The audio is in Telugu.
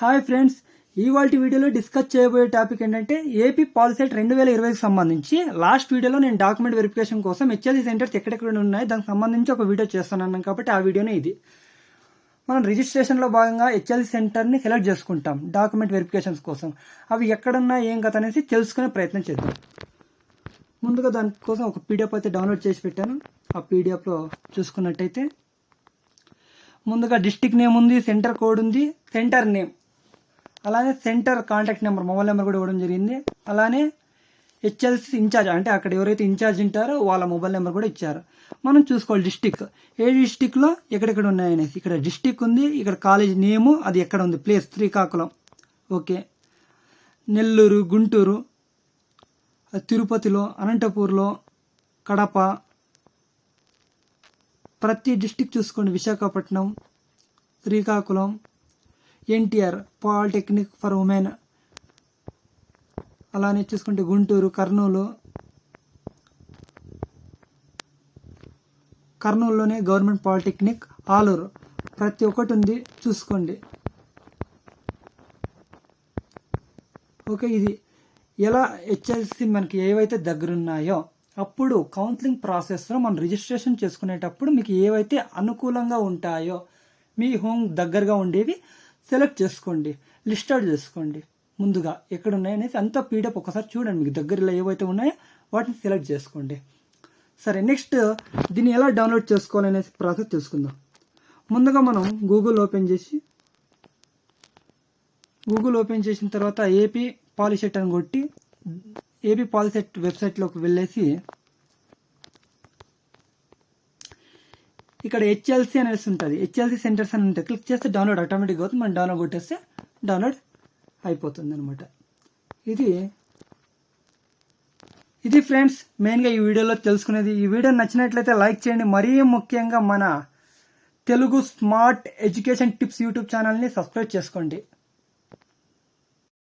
హాయ్ ఫ్రెండ్స్ ఇవాళ వీడియోలో డిస్కస్ చేయబోయే టాపిక్ ఏంటంటే ఏపీ పాలిసెట్ రెండు వేల ఇరవైకి సంబంధించి లాస్ట్ వీడియోలో నేను డాక్యుమెంట్ వెరిఫికేషన్ కోసం హెచ్ఎల్సీ సెంటర్స్ ఎక్కడెక్కడ ఉన్నాయి దానికి సంబంధించి ఒక వీడియో చేస్తున్నాను కాబట్టి ఆ వీడియోనే ఇది. మనం రిజిస్ట్రేషన్లో భాగంగా హెచ్ఎల్సీ సెంటర్ని సెలెక్ట్ చేసుకుంటాం డాక్యుమెంట్ వెరిఫికేషన్స్ కోసం. అవి ఎక్కడున్నా ఏం కథ అనేసి తెలుసుకునే ప్రయత్నం చేద్దాం. ముందుగా దానికోసం ఒక పీడిఎఫ్ అయితే డౌన్లోడ్ చేసి పెట్టాను. ఆ పీడిఎఫ్లో చూసుకున్నట్టయితే ముందుగా డిస్టిక్ నేమ్ ఉంది సెంటర్ కోడ్ ఉంది సెంటర్ నేమ్ అలానే centre contact number mobile number కూడా ఇవ్వడం జరిగింది. అలానే హెచ్ఎల్సి ఇన్ఛార్జ్ అంటే అక్కడ ఎవరైతే ఇన్ఛార్జ్ ఉంటారో వాళ్ళ మొబైల్ నెంబర్ కూడా ఇచ్చారు. మనం చూసుకోవాలి డిస్టిక్ ఏ డిస్టిక్లో ఎక్కడెక్కడ ఉన్నాయనేసి. ఇక్కడ డిస్టిక్ ఉంది ఇక్కడ కాలేజ్ నేము అది ఎక్కడ ఉంది? ప్లేస్ శ్రీకాకుళం. ఓకే. నెల్లూరు గుంటూరు తిరుపతిలో అనంతపూర్లో కడప. ప్రతి డిస్టిక్ చూసుకోండి. Visakhapatnam Srikakulam NTR polytechnic for women. అలానే చూసుకుంటే గుంటూరు కర్నూలు. కర్నూలులోనే గవర్నమెంట్ పాలిటెక్నిక్ ఆలూరు ప్రతి ఒక్కటి ఉంది చూసుకోండి. ఓకే ఇది ఎలా హెచ్ఎల్సి మనకి ఏవైతే దగ్గరున్నాయో అప్పుడు కౌన్సిలింగ్ ప్రాసెస్లో మనం రిజిస్ట్రేషన్ చేసుకునేటప్పుడు మీకు ఏవైతే అనుకూలంగా ఉంటాయో మీ హోమ్ దగ్గరగా ఉండేవి సెలెక్ట్ చేసుకోండి లిస్ట్ అవుట్ చేసుకోండి. ముందుగా ఎక్కడ ఉన్నాయనేసి అంతా పీడిఎఫ్ ఒకసారి చూడండి. మీకు దగ్గరలో ఏవైతే ఉన్నాయో వాటిని సెలెక్ట్ చేసుకోండి. సరే నెక్స్ట్ దీన్ని ఎలా డౌన్లోడ్ చేసుకోవాలనేసి ప్రాసెస్ తెలుసుకుందాం. ముందుగా మనం గూగుల్ ఓపెన్ చేసి గూగుల్ ఓపెన్ చేసిన తర్వాత ఏపీ పాలిసెట్ అని కొట్టి ఏపీ పాలిసెట్ వెబ్సైట్లోకి వెళ్ళేసి ఇక్కడ హెచ్ఎల్సి అనేసి ఉంటుంది. హెచ్ఎల్సి సెంటర్స్ అని ఉంటుంది క్లిక్ చేస్తే డౌన్లోడ్ ఆటోమేటిక్గా అవుతుంది. మనం డౌన్లోడ్ కొట్టేస్తే డౌన్లోడ్ అయిపోతుంది అనమాట ఇది ఇది ఫ్రెండ్స్ మెయిన్గా ఈ వీడియోలో తెలుసుకునేది. ఈ వీడియో నచ్చినట్లయితే లైక్ చేయండి. మరీ ముఖ్యంగా మన Telugu smart education tips YouTube ఛానల్ని సబ్స్క్రైబ్ చేసుకోండి.